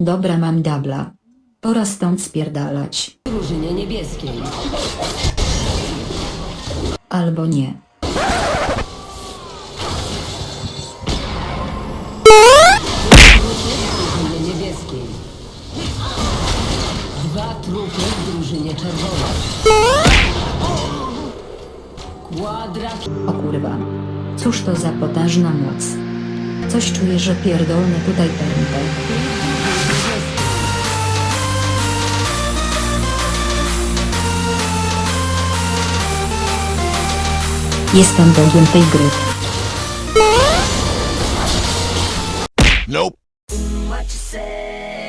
Dobra mam dabla. Pora stąd spierdalać. drużynie niebieskiej. Albo nie. drużynie niebieskiej. Dwa trupy w drużynie czerwonej. O kurwa. Cóż to za potężna moc. Coś czuję, że pierdolę tutaj pętę. Jestem bogiem tej gry. Nope. What you say?